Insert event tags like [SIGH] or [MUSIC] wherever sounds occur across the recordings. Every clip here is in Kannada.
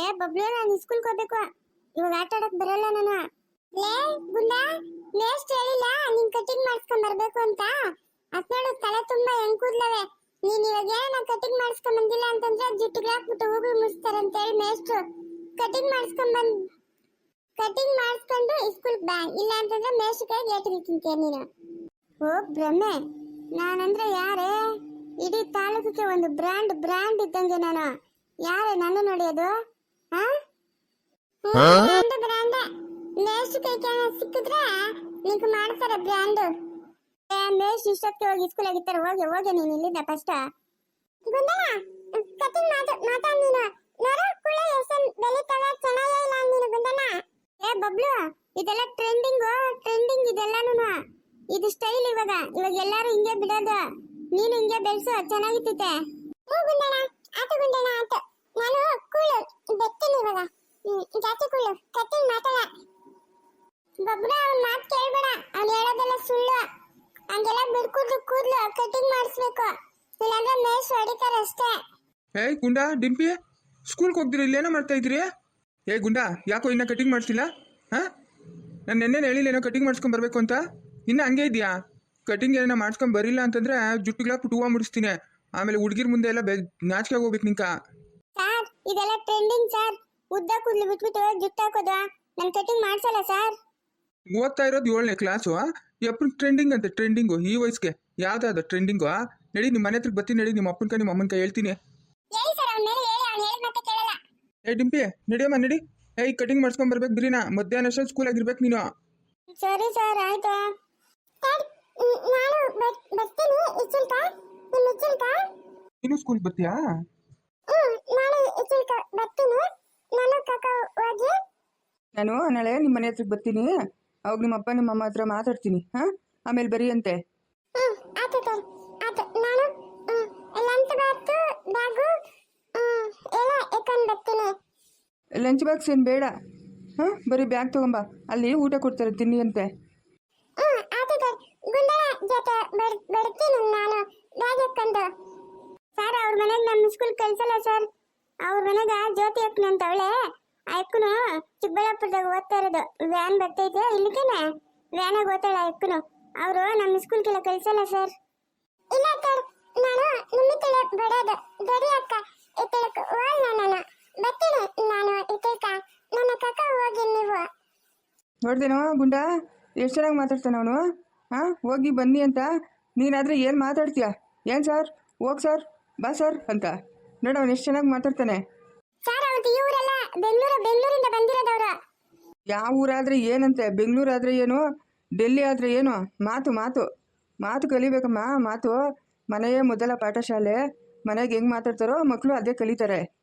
ಏ, ಬಬ್ಲು ನಾನು ಸ್ಕೂಲ್ಗೆ ಹೋಗ್ಬೇಕು. ಇವಾಗ ಆಟ ಆಡಕ್ ಬರಲ್ಲ ನಾನು. ಲೇ, ಗುಂಡ ನೇಸ್ಟ್ ಹೇಳಿಲ್ಲ ನಿನ್ ಕಟಿಂಗ್ ಮಾಡಿಸ್ಕೊಂಡ್ ಬರ್ಬೇಕು ಅಂತ. ಅದ್ ತಲೆ ತುಂಬಾ ಹೆಂಗ್ ಕೂದ್ಲವೆ ನೀನ್ ಇವಾಗ ಏನ ಕಟಿಂಗ್ ಮಾಡಿಸ್ಕೊಂಡ್ ಬಂದಿಲ್ಲ ಅಂತಂದ್ರೆ ಜುಟ್ಟಿಗೆ ಹಾಕ್ಬಿಟ್ಟು ಹೋಗಿ ಅಂತ ಹೇಳಿ ಮೇಸ್ಟ್ರು ಕಟಿಂಗ್ ಮಾಡಿಸ್ಕೊಂಡ್ ಬಂದ್ ಕಟಿಂಗ್ ಮಾಡಿಸ್ಕೊಂಡು ಸ್ಕೂಲ್ ಬಾ. ಇಲ್ಲ ಅಂತಂದ್ರೆ ಮೇಸ್ಟ್ ಕೈಗೆ ಏಟು ತಿಂತೀಯ ನೀನು. ಓ, ಬ್ರಹ್ಮೆ. ನಾನಂದ್ರೆ ಯಾರೇ? ಇಡೀ ತಾಲೂಕಿಗೆ ಒಂದು ಬ್ರ್ಯಾಂಡ್ ಬ್ರ್ಯಾಂಡ್ ಇದ್ದಂಗೆ ನಾನು. ಯಾರೇ, ನನ್ನ ನೋಡಿಯೋದು ಬ್ರ್ಯಾಂಡ್ ಮೇಸ್ಟ್ ಕೈಗೆ ಸಿಕ್ಕಿದ್ರೆ ನಿಂಗೆ ಮಾಡ್ತಾರೆ ಬ್ರ್ಯಾಂಡ್ ಮೇಸ್ಟ್ ಇಷ್ಟೊತ್ತಿಗೆ ಹೋಗಿ ಸ್ಕೂಲ್ ಆಗಿರ್ತಾರೆ ಹೋಗಿ ಹೋಗಿ ನೀನು ಇಲ್ಲಿಂದ ಫಸ್ಟ್ ಗುಂಡನ ಕಟಿಂಗ್ ಮಾತು ಮಾತಾ ನೀನು. ನರ ಕುಳ ಎಸನ್ ಬೆಳಿತಾವೆ ಚೆನ್ನಾಗೇ ಇಲ್ಲ ನೀನು ಗುಂಡನ ಏ ಬಬ್ಲು ಇದೆಲ್ಲ ಟ್ರೆಂಡಿಂಗ್ ಟ್ರೆಂಡಿಂಗ್ ಇದೆಲ್ಲನೂ. ಇದು ಸ್ಟೈಲ್ ಇವಾಗ. ಇವಾಗ ಎಲ್ಲರೂ ಹಿಂಗೆ ಬಿಡೋದು. ನೀನು ಹಿಂಗೆ ಬೆಳೆಸು ಚೆನ್ನಾಗಿತ್ತೆ ಹ್ಞೂ ಗುಂಡಣ್ಣ ಗುಂಡಣ ಆತು ನಾನು ಕೂಳು ಬೆತ್ತಿನಿ ಇವಾಗ ಹ್ಮ್, ಜಾಸ್ತಿ ಕೂಳು ಕಟ್ಟಿಂಗ್ ಮಾತಾಡ ಬಬ್ರ ಅವ್ನ ಮಾತು ಕೇಳ್ಬೇಡ ಅವ್ನು ಹೇಳೋದೆಲ್ಲ ಸುಳ್ಳು ಹಂಗೆಲ್ಲ ಬಿಡ್ಕೂಡ್ಲು ಕೂದ್ಲು ಕಟಿಂಗ್ ಮಾಡಿಸ್ಬೇಕು ಇಲ್ಲಾಂದ್ರೆ ಮೇಷ್ ಹೊಡಿತಾರೆ ಅಷ್ಟೇ ಏಯ್ ಗುಂಡಾ ಡಿಂಪಿ ಸ್ಕೂಲ್ಗೆ ಹೋಗ್ದಿರಿ ಇಲ್ಲೇನೋ ಮಾಡ್ತಾ ಇದ್ರಿ ಏಯ್ ಗುಂಡಾ ಯಾಕೋ ಇನ್ನೂ ಕಟಿಂಗ್ ಮಾಡಿಸಿಲ್ಲ? ಹಾಂ? ನಾನು ನೆನ್ನೆ ಹೇಳಿಲ್ಲೇನೋ ಕಟಿಂಗ್ ಮಾಡ್ಸ್ಕೊಂಬರ್ಬೇಕು ಅಂತ. ಇನ್ನೂ ಹಂಗೆ ಇದೆಯಾ? ಕಟಿಂಗ್ ಏನೋ ಮಾಡ್ಸ್ಕೊಂಡು ಬರಿಲ್ಲ ಅಂತಂದ್ರೆ ಜುಟ್ಟಿಗಳ ಪುಟುವ ಮುಡಿಸ್ತೀನಿ. ಆಮೇಲೆ ಹುಡುಗಿರ ಮುಂದೆ ಎಲ್ಲ ಬೆ ನಾಚಿಕೆ ಹೋಗ್ಬೇಕು ನಿಂಕ. ಸರ್ ಇದೆಲ್ಲ ಟ್ರೆಂಡಿಂಗ್ ಸರ್ ಉದ್ದ ಕೂದಲು ಬಿಟ್ಬಿಟ್ಟು ಜುಟ್ಟು ಹಾಕೋದು. ನಾನು ಕಟಿಂಗ್ ಮಾಡ್ಸಲ್ಲ ಸರ್ ಓದ್ತಾ ಇರೋದು ಏಳನೇ ಕ್ಲಾಸು ಎಪ್ಪ ಟ್ರೆಂಡಿಂಗ್ ಅಂತ ಟ್ರೆಂಡಿಂಗು ಈ ವಯಸ್ಸಿಗೆ. ಯಾವ್ದಾದ್ರು ಟ್ರೆಂಡಿಂಗು ನಡಿ ನಿಮ್ಮ ಮನೆ ಹತ್ರಕ್ಕೆ ಬರ್ತೀನಿ ನಡಿ ನಿಮ್ಮ ಅಪ್ಪನ ಕೈ ನಿಮ್ಮ ಅಮ್ಮನ ಕೈ ಹೇಳ್ತೀನಿ. ಏ ಡಿಂಪಿ ನಡಿಯಮ್ಮ ನಡಿ. ಏಯ್ ಕಟಿಂಗ್ ಮಾಡ್ಸ್ಕೊಂಡ್ ಬರ್ಬೇಕು ಬಿರಿನ ಮಧ್ಯಾಹ್ನ ಅಷ್ಟೊತ್ತು ಸ್ಕೂಲ್ ಆಗಿರ್ಬೇಕು ನೀನು. ಸರಿ ಸರ್ ಆಯ್ತಾ. ನಾನು ಬರ್ತೀನಿ. ಇಚ್ಚುಲ್ಕ? ನಿಮ್ಮ ಇಚ್ಚುಲ್ಕ? ನೀನು ಸ್ಕೂಲ್ ಬರ್ತೀಯಾ? ನಾನು ಇಚ್ಚುಲ್ಕ ಬರ್ತೀನಿ. ನಾನು ಕಾಕ ಹೋಗಿ. ನಾನು ನಾಳೆ ನಿಮ್ಮ ಮನೆ ಹತ್ರಕ್ಕೆ ಬರ್ತೀನಿ. ಅವಾಗ ನಿಮ್ಮ ಅಪ್ಪ ನಿಮ್ಮ ಅಮ್ಮ ಹತ್ರ ಮಾತಾಡ್ತೀನಿ ಹಾಂ? ಆಮೇಲೆ ಬರೀ ಅಂತೆ. ಹ್ಮ್ ಆಯ್ತು ಸರ್ ಆಯ್ತು ನಾನು ಹ್ಮ್ ಲಂಚ್ ಬಾಕ್ಸ್ ಬ್ಯಾಗು ಹ್ಮ್ ಎಲ್ಲ ಎತ್ಕೊಂಡು ಬರ್ತೀನಿ ಲಂಚ್ ಬಾಕ್ಸ್ ಏನು ಬೇಡ. ಹಾಂ, ಬರೀ ಬ್ಯಾಗ್ ತಗೊಂಬ. ಅಲ್ಲಿ ಊಟ ಕೊಡ್ತಾರೆ, ತಿನ್ನಿ ಅಂತೆ. ಸರ್. ಅವ್ರ ಮನೆಗೆ ನಮ್ಮ ಸ್ಕೂಲ್ ಕಳ್ಸಲ್ಲ ಸರ್. ಅವ್ರ ಮನೆಗೆ ಜ್ಯೋತಿ ಅಕ್ಕನ ಅಂತ ಅವಳೆ. ಆ ಅಕ್ಕನು ಚಿಕ್ಕಬಳ್ಳಾಪುರದಾಗ ಓದ್ತಾ ಇರೋದು. ವ್ಯಾನ್ ಬರ್ತೈತೆ, ಇಲ್ಲಿಗೇನೆ. ವ್ಯಾನಾಗ ಓದ್ತಾಳೆ ಆ ಅಕ್ಕನು. ನಮ್ಮ ಸ್ಕೂಲ್ಗೆಲ್ಲ ಕಳ್ಸಲ್ಲ ಸರ್. ಇಲ್ಲ ಸರ್, ನಾನು ನಿಮ್ಮ ತಲೆ ಬರೋದು. ಗಡಿ ಅಕ್ಕ ಇತ್ತಳಕ್ಕೆ ಓಲ್ ನಾನು. ಬರ್ತೀನಿ. ನಾನು ಇಟ್ಟಿಕ ನನ್ನ ಕಕ್ಕ ಹೋಗಿ ನೀವು. ನೋಡ್ದೇನೋ ಗುಂಡ? ಎಷ್ಟು ಚೆನ್ನಾಗಿ ಮಾತಾಡ್ತಾನೆ ಅವನು? ಹಾಂ ಹೋಗಿ ಬನ್ನಿ ಅಂತ. ನೀನಾದರೆ ಏನು ಮಾತಾಡ್ತೀಯ? ಏನು ಸರ್? ಹೋಗಿ ಸರ್. ಬಾ ಸರ್ ಅಂತ. ನೋಡು ಅವ್ನು ಎಷ್ಟು ಚೆನ್ನಾಗಿ ಮಾತಾಡ್ತಾನೆ. ಸರ್ ಅವತ್ತು ಇವರೆಲ್ಲ ಬೆಂಗಳೂರು ಬೆಂಗಳೂರಿಂದ ಬಂದಿರೋದವ್ರು. ಯಾವ ಊರಾದರೆ ಏನಂತೆ? ಬೆಂಗಳೂರಾದರೆ ಏನು? ಡೆಲ್ಲಿ ಆದರೆ ಏನು? ಮಾತು ಮಾತು. ಮಾತು ಕಲಿಬೇಕಮ್ಮ ಮಾತು. ಮನೆಯೇ ಮೊದಲ ಪಾಠಶಾಲೆ. ಮನೆಗೆ ಹೆಂಗೆ ಮಾತಾಡ್ತಾರೋ ಮಕ್ಕಳು ಅದೇ ಕಲಿತಾರೆ.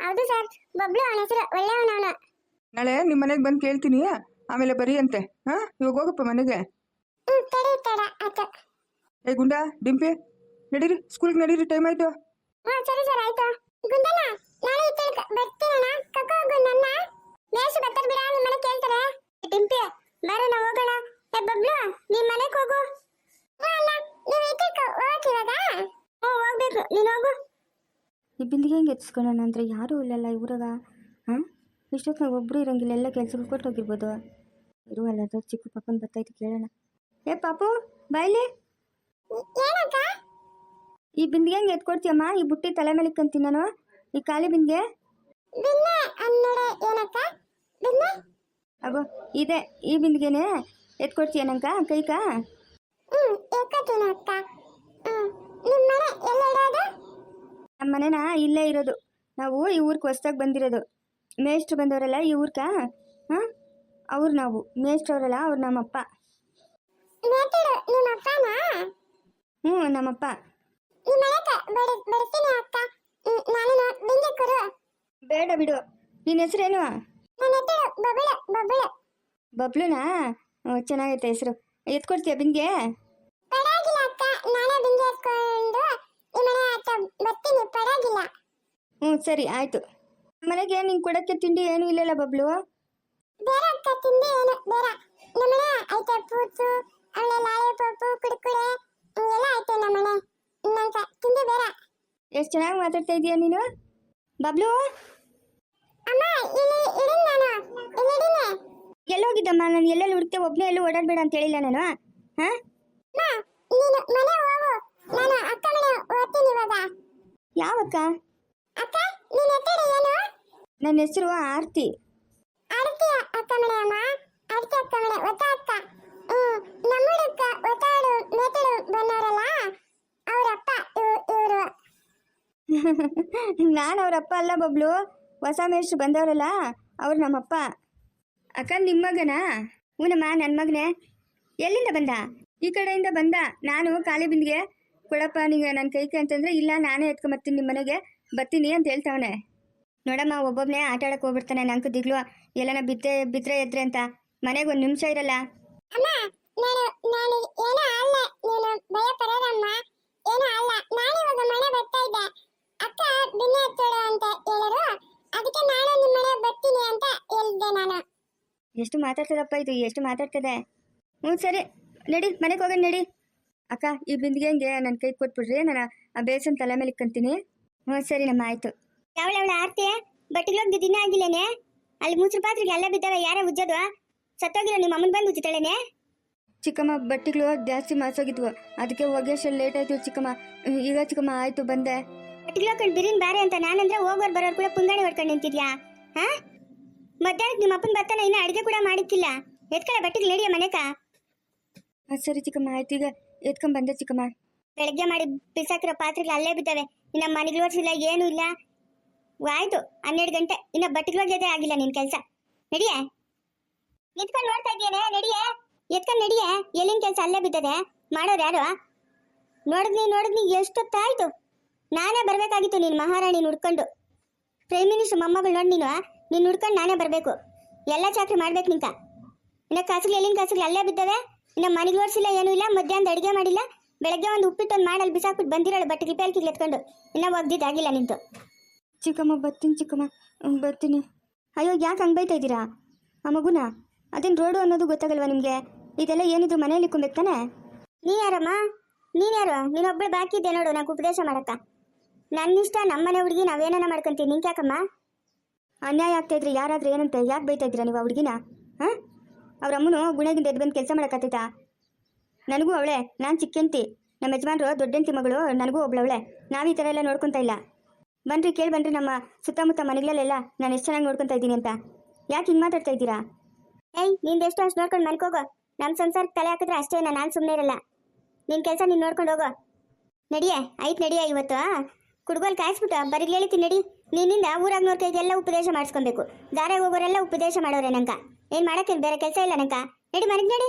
ಹೌದು ಸರ್ ಬಬ್ಲು ಅವನ ಹೆಸರು ಒಳ್ಳೆಯವನವನ ನಾಳೆ ನಿಮ್ಮ ಮನೆಗೆ ಬಂದು ಕೇಳ್ತೀನಿ ಆಮೇಲೆ ಬರೀ ಅಂತೆ. ಹಾಂ ಇವಾಗ ಹೋಗಪ್ಪ ಮನೆಗೆ. ಹ್ಮ್ ತಡಿ ತಡ ಆಯ್ತು. ಏ ಗುಂಡ ಡಿಂಪಿ ನಡೀರಿ ಸ್ಕೂಲ್ಗೆ ನಡೀರಿ ಟೈಮ್ ಆಯ್ತು. ಹಾ ಸರಿ ಸರ್ ಆಯ್ತು. ಗುಂಡಣ್ಣ ನಾಳೆ ಇತ್ತಳಕ ಬರ್ತೀನಣ್ಣ ಕಕ್ಕ ಗುಂಡಣ್ಣ. ಮೇಷ ಬರ್ತಾರ ಬಿಡ ನಿಮ್ಮ ಮನೆ ಕೇಳ್ತಾರೆ. ಟಿಂಪಿ ನಾವು ಹೋಗೋಣ. ಏ ಬಬ್ಲು ನಿಮ್ಮ ಮನೆಗೆ ಹೋಗು. ಹಾ ಅಣ್ಣ ನೀವು ಕ ಇವಾಗ ಹ್ಞೂ ಹೋಗ್ಬೇಕು ನೀನು ಹೋಗು. ಈ ಬಿಂದಿಗೆ ಹೆಂಗೆ ಎತ್ಸ್ಕೊಳ್ಳೋಣ ಅಂದರೆ ಯಾರೂ ಇಲ್ಲಲ್ಲ ಇವ್ರಾಗ ಹಾಂ? ಇಷ್ಟೊತ್ತಿನಾಗ ಒಬ್ಬರು ಇರೋಂಗಿಲ್ಲ ಎಲ್ಲ ಕೆಲಸಗಳು ಕೊಟ್ಟು ಹೋಗಿರ್ಬೋದು ಇರು ಅಲ್ಲ ಚಿಕ್ಕ ಪಾಪನ ಬರ್ತೈತೆ ಕೇಳೋಣ. ಏ ಪಾಪು ಬಾಯ್ಲಿ ಈ ಬಿಂದಿಗೆ ಹೆಂಗೆ ಎತ್ಕೊಡ್ತೀಯಮ್ಮ? ಈ ಬುಟ್ಟಿ ತಲೆ ಮೇಲೆ ಇಕ್ಕಂತೀನಿ ನಾನು ಈ ಖಾಲಿ ಬಿಂದಿಗೆ ಅಗೋ ಇದೆ ಈ ಬಿಂದಿಗೆನೆ ಎತ್ಕೊಡ್ತೀಯ ನಂಕ ಕೈಕ ಹ್ಮ್ ಏಕತ್ತೀನಿ ಅಕ್ಕ ಹ್ಮ್ ನಿಮ್ಮ ಮನೆ ಎಲ್ಲ ಇರೋದು ನಮ್ಮ ಮನೇನ ಇಲ್ಲೇ ಇರೋದು. ನಾವು ಈ ಊರಿಗೆ ಹೊಸ್ದಾಗಿ ಬಂದಿರೋದು. ಮೇಷ್ಟ್ರು ಬಂದವರಲ್ಲ ಈ ಊರ್ಕ? ಹಾಂ? ಅವ್ರು ನಾವು. ಮೇಷ್ಟ್ರವರಲ್ಲ ಅವ್ರು ನಮ್ಮಪ್ಪ. ಹ್ಞೂ ನಮ್ಮಪ್ಪ. ಬಡ ಬೇಡ ನಿನ್ನ ಹೆಸರೇನು ಬಬ್ಲುನಾ? ಚೆನ್ನಾಗೈತೆ ಹೆಸರು. ಎತ್ಕೊಡ್ತೀಯ ಬಿಂದಿಗೆ? ಪರವಾಗಿಲ್ಲ. ಹ್ಞೂ ಸರಿ ಆಯಿತು. ಮನೆಗೆ ನಿಂಗೆ ಕೊಡೋಕ್ಕೆ ತಿಂಡಿ ಏನೂ ಇಲ್ಲಲ್ಲ ಬಬ್ಲು? ಬೇರೆ ಅಕ್ಕ ತಿಂಡಿ ಏನು ಬೇರೆ ನಮ್ಮನೆ ಐತೆ ಪೂಚು ಆಮೇಲೆ ಲಾಲಿಪಾಪು ಕುಡುಕುಳೆ ಎಲ್ಲ ಐತೆ ನಮ್ಮನೆ. ನಂಗೆ ತಿಂಡಿ ಬೇರೆ ಎಷ್ಟು ಚೆನ್ನಾಗಿ ಮಾತಾಡ್ತಾ ಇದೀಯ ನೀನು? ಬಬ್ಲು? ಅಮ್ಮ ಇಲ್ಲಿ ಇಡಿನ್ ನಾನು. ಇಲ್ಲಿ ಎಲ್ಲ ಎಲ್ಲೋಗಿದ್ದಮ್ಮ ನಾನು ಎಲ್ಲೆಲ್ಲಿ ಹುಡುಕ್ತೆ ಒಬ್ಬನೇ ಎಲ್ಲೂ ಓಡಾಡಬೇಡ ಅಂತ ಹೇಳಿಲ್ಲ ನಾನು. ಹಾಂ? ಅಮ್ಮ ನೀನು ಮನೆ ಹೋಗು. ನಾನು ಅಕ್ಕ ಮನೆ ಹೋಗ್ತೀನಿ ಇವಾಗ. ಯಾವಕ್ಕ ಅಕ್ಕ ನಿನ್ನ ಹೆಸರು ಏನು? ನನ್ನ ಹೆಸರು ಆರ್ತಿ. ಆರ್ತಿ ಅಕ್ಕ ಮನೆ ಅಮ್ಮ ಆಡ್ತಿ ಅಕ್ಕ. ಮನೆ ಒತ್ತ ಅಕ್ಕ ನಮ್ಮೂರಕ್ಕ ಒತ್ತಾಡು ಮೇತಡು ಬಂದವರಲ್ಲ? ಅವರಪ್ಪ ಇವರು [LAUGHS] ನಾನು ಅವರಪ್ಪ ಅಲ್ಲ ಬಬ್ಲು. ಹೊಸ ಮೇಷ್ಟ್ರು ಬಂದವರಲ್ಲ ಅವ್ರು ನಮ್ಮಪ್ಪ. ಅಕ್ಕ ನಿಮ್ಮ ಮಗನಾ? ಹ್ಞೂನಮ್ಮ ನನ್ನ ಮಗನೇ. ಎಲ್ಲಿಂದ ಬಂದ? ಈ ಕಡೆಯಿಂದ ಬಂದ? ನಾನು ಖಾಲಿ ಬಿಂದಿಗೆ ಕೊಡಪ್ಪ ನೀವು ನನ್ನ ಕೈ ಅಂತಂದ್ರೆ ಇಲ್ಲ ನಾನೇ ಎತ್ಕೊಂಬರ್ತೀನಿ ನಿಮ್ಮ ಮನೆಗೆ ಬರ್ತೀನಿ ಅಂತ ಹೇಳ್ತಾವನೆ. ನೋಡಮ್ಮ ಒಬ್ಬೊಬ್ಬನೇ ಆಟ ಆಡಕ್ಕೆ ಹೋಗ್ಬಿಡ್ತಾನೆ ನಂಗೆ ದಿಗ್ಲು. ಎಲ್ಲನ ಬಿದ್ದೆ ಬಿದ್ರೆ ಎದ್ರೆ ಅಂತ. ಮನೆಗೆ ಒಂದು ನಿಮಿಷ ಇರಲ್ಲ. ಅಮ್ಮ ನಾನು ನಾನು ಏನೋ ಅಲ್ಲ. ನೀನು ಭಯ ಪಡೋದಮ್ಮ. ಏನೋ ಅಲ್ಲ. ನಾನು ಇವಾಗ ಮನೆ ಬರ್ತಾ ಇದ್ದೆ. ಅಕ್ಕ ಬಿನ್ನೆ ಎತ್ತೋಡು ಅಂತ ಹೇಳಿದ್ರು ಅದಕ್ಕೆ ನಾನು ನಿಮ್ಮ ಮನೆ ಬರ್ತೀನಿ ಅಂತ ಹೇಳಿದ್ದೆ ನಾನು. ಎಷ್ಟು ಮಾತಾಡ್ತದಪ್ಪ ಇದು? ಎಷ್ಟು ಮಾತಾಡ್ತದೆ? ಹ್ಞೂ ಸರಿ. ನಡಿ ಮನೆಗೆ ಹೋಗೋಣ ನಡಿ. ಅಕ್ಕ ಈ ಬಿಂದಿಗೆ ಹಂಗೆ ನನ್ನ ಕೈ ಕೊಟ್ಬಿಡ್ರಿ ನಾನು ಆ ಬೇಸನ್ ತಲೆ ಮೇಲೆ ಇಕ್ಕಂತೀನಿ. ಹ್ಞೂ ಸರಿ ನಮ್ಮ ಆಯಿತು. ಯಾವಳ ಆರ್ತಿ ಬಟ್ಟಿಗೆ ದಿನ ಆಗಿಲ್ಲೇನೆ? ಅಲ್ಲಿ ಮುಚ್ಚರು ಪಾತ್ರೆಗೆ ಎಲ್ಲ ಬಿದ್ದಾವೆ ಯಾರೇ ಉಜ್ಜೋದು? ಸತ್ತೋಗಿರೋ ನಿಮ್ಮ ಅಮ್ಮನ ಬಂದು ಉಜ್ಜುತ್ತಾಳೇನೆ? ಚಿಕ್ಕಮ್ಮ ಬಟ್ಟೆಗಳು ಜಾಸ್ತಿ ಮಾಸೋಗಿದ್ವು. ಅದಕ್ಕೆ ಒಗೆಷ್ಟು ಲೇಟ್ ಆಯ್ತು ಚಿಕ್ಕಮ್ಮ. ಈಗ ಚಿಕ್ಕಮ್ಮ ಆಯ್ತು ಬಂದೆ. ಬಟ್ಟಿಗಳು ಹಾಕೊಂಡು ಬಿರಿನ್ ಬಾರೆ ಅಂತ ನಾನಂದ್ರೆ ಹೋಗೋರ್ ಬರೋರು ಕೂಡ ಪುಂಗಾಣಿ ಹೊಡ್ಕೊಂಡು ನಿಂತಿದ್ಯಾ? ಹಾ? ಮಧ್ಯಾಹ್ನಕ್ಕೆ ನಿಮ್ಮ ಅಪ್ಪನ ಬರ್ತಾನೆ ಇನ್ನ ಅಡಿಗೆ ಕೂಡ ಮಾಡಿಕ್ಕಿಲ್ಲ. ಎತ್ಕಳ ಬಟ್ಟಿಗೆ ಲೇಡಿಯ ಮನೆಕ? ಹಾಂ ಸರಿ ಚಿಕ್ಕಮ್ಮ ಆಯ್ತು. ಈಗ ಎತ್ಕೊಂಡ್ ಬಂದೆ ಚಿಕ್ಕಮ್ಮ. ಬೆಳಗ್ಗೆ ಮಾಡಿ ಬಿಸಾಕಿರೋ ಪಾತ್ರೆಗಳು ಅಲ್ಲೇ ಬಿದ್ದಾವೆ. ಇನ್ನ ಮನೆಗೆ ಓಡಿಸಿಲ್ಲ, ಏನೂ ಇಲ್ಲ. ಆಯ್ತು, ಹನ್ನೆರಡು ಗಂಟೆ. ಇನ್ನ ಬಟ್ಟೆಗಳು ಆಗಿಲ್ಲ ನಿನ್ ಕೆಲಸ. ನಡಿಯೇ? ನಿಂತ್ಕೊಂಡು ನೋಡ್ತಾ ಇದ್ದೀಯನೆ? ನಡಿಯೇ? ಎತ್ಕೊಂಡ್ ನಡಿಯೇ? ಎಲ್ಲಿನ ಕೆಲ್ಸ? ಅಲ್ಲೇ ಬಿದ್ದದೆ? ಮಾಡೋರು ಯಾರು? ನೋಡಿದ್ನಿ ನೋಡಿದ್ನಿ, ಎಷ್ಟೊತ್ತಾಯ್ತು. ನಾನೇ ಬರ್ಬೇಕಾಗಿತ್ತು ನೀನು ಮಹಾರಾಣಿ ನುಡ್ಕೊಂಡು ಪ್ರೈಮ್ ಮಿನಿಸ್ಟರ್ ಮೊಮ್ಮಗಳು ನೋಡಿ ನೀನು ನೀನ್ ನುಡ್ಕೊಂಡು ನಾನೇ ಬರಬೇಕು. ಎಲ್ಲ ಚಾಕ್ರಿ ಮಾಡ್ಬೇಕು ನಿಂತ. ಇನ್ನ ಕಾಸುಗಳು ಎಲ್ಲಿನ ಕಾಸುಗಳು ಅಲ್ಲೇ ಬಿದ್ದವೆ? ಇನ್ನ ಮನೆಗೆ ಓಡಿಸಿಲ್ಲ ಏನೂ ಇಲ್ಲ ಮಧ್ಯಾಹ್ನದ ಅಡುಗೆ ಮಾಡಿಲ್ಲ. ಬೆಳಗ್ಗೆ ಒಂದು ಉಪ್ಪಿಟ್ಟು ಒಂದು ಮಾಡಲ್ಲಿ ಬಿಸಾಕ್ಬಿಟ್ಟು ಬಂದಿರೋಳು ಬಟ್ಟೆ ರಿಪೇರ್ಕಿಗೆ ಎತ್ಕೊಂಡು. ಇನ್ನೂ ಒಗ್ದಿದ್ದಾಗಿಲ್ಲ ನಿಂತು. ಚಿಕ್ಕಮ್ಮ ಬರ್ತೀನಿ ಚಿಕ್ಕಮ್ಮ. ಹ್ಮ್, ಬರ್ತೀನಿ. ಅಯ್ಯೋ ಯಾಕೆ ಹಂಗೆ ಬೈತಾ ಇದ್ದೀರಾ? ಆ ಮಗುನ? ಅದೇನು ರೋಡು ಅನ್ನೋದು ಗೊತ್ತಾಗಲ್ವಾ ನಿಮಗೆ? ಇದೆಲ್ಲ ಏನಿದ್ರು ಮನೇಲಿ ಇಕ್ಕೊಬೇಕು ತಾನೆ? ನೀ ಯಾರಮ್ಮ? ನೀನು ಯಾರು? ನೀನೊಬ್ಬಳು ಬಾಕಿ ಇದ್ದೆ ನೋಡು ನಂಗೆ ಉಪದೇಶ ಮಾಡಕ್ಕ. ನನ್ನಿಷ್ಟ ನಮ್ಮನೆ ಹುಡುಗಿ ನಾವೇನ ಮಾಡ್ಕೊಂತೀನಿ ನಿಂಗೆ ಯಾಕಮ್ಮ? ಅನ್ಯಾಯ ಆಗ್ತಾ ಇದ್ರೆ ಯಾರಾದ್ರೂ ಏನಂತ? ಯಾಕೆ ಬೈತಾ ಇದ್ದೀರಾ ನೀವು ಆ ಹುಡುಗಿನ? ಹಾಂ? ಅವ್ರ ಅಮ್ಮನು ಗುಣಗಿಂದ ಎದ್ದು ಬಂದು ಕೆಲಸ ಮಾಡೋಕ್ಕಾಗ್ತೈತಾ ನನಗೂ ಅವಳೆ, ನಾನು ಚಿಕ್ಕಂತಿ. ನಮ್ಮ ಯಜಮಾನ್ರು ದೊಡ್ಡಂತಿ ಮಗಳು, ನನಗೂ ಒಬ್ಳವಳೆ. ನಾವು ಈ ಥರ ಎಲ್ಲ ನೋಡ್ಕೊತಾ ಇಲ್ಲ. ಬನ್ರಿ ಕೇಳಿ ಬನ್ರಿ ನಮ್ಮ ಸುತ್ತಮುತ್ತ ಮನೆಗಳಲ್ಲೆಲ್ಲ ನಾನು ಎಷ್ಟು ಚೆನ್ನಾಗಿ ನೋಡ್ಕೊತಾ ಇದ್ದೀನಿ ಅಂತ. ಯಾಕೆ ಹಿಂಗೆ ಮಾತಾಡ್ತಾ ಇದ್ದೀರಾ? ಏಯ್ ನಿಂದೆಷ್ಟು ಅಷ್ಟು ನೋಡ್ಕೊಂಡು ಮನ್ಕೋಗೋ ನಮ್ಮ ಸಂಸಾರಕ್ಕೆ ತಲೆ ಹಾಕಿದ್ರೆ ಅಷ್ಟೇ ನಾನು ಸುಮ್ಮನೆ ಇರಲ್ಲ. ನಿನ್ನ ಕೆಲಸ ನೀನು ನೋಡ್ಕೊಂಡು ಹೋಗೋ. ನಡಿಯೇ, ಆಯ್ತು ನಡಿಯ ಇವತ್ತು ಕುಡ್ಗೋಲ್ ಕಾಯಿಸ್ಬಿಟ್ಟು ಬರೀ ಹೇಳ್ತೀನಿ ನಡಿ. ನಿನ್ನಿಂದ ಊರಾಗ ನೋಡ್ತಾ ಇದೆಲ್ಲ ಉಪದೇಶ ಮಾಡಿಸ್ಕೊಬೇಕು. ದಾರಾಗ ಹೋಗೋರೆಲ್ಲ ಉಪದೇಶ ಮಾಡೋರೆ ನಂಕ ಏನು ಮಾಡೋಕ್ಕೇನು ಬೇರೆ ಕೆಲಸ ಇಲ್ಲ ನಂಕ ನಡಿ ಮನೆಗೆ ನಡಿ.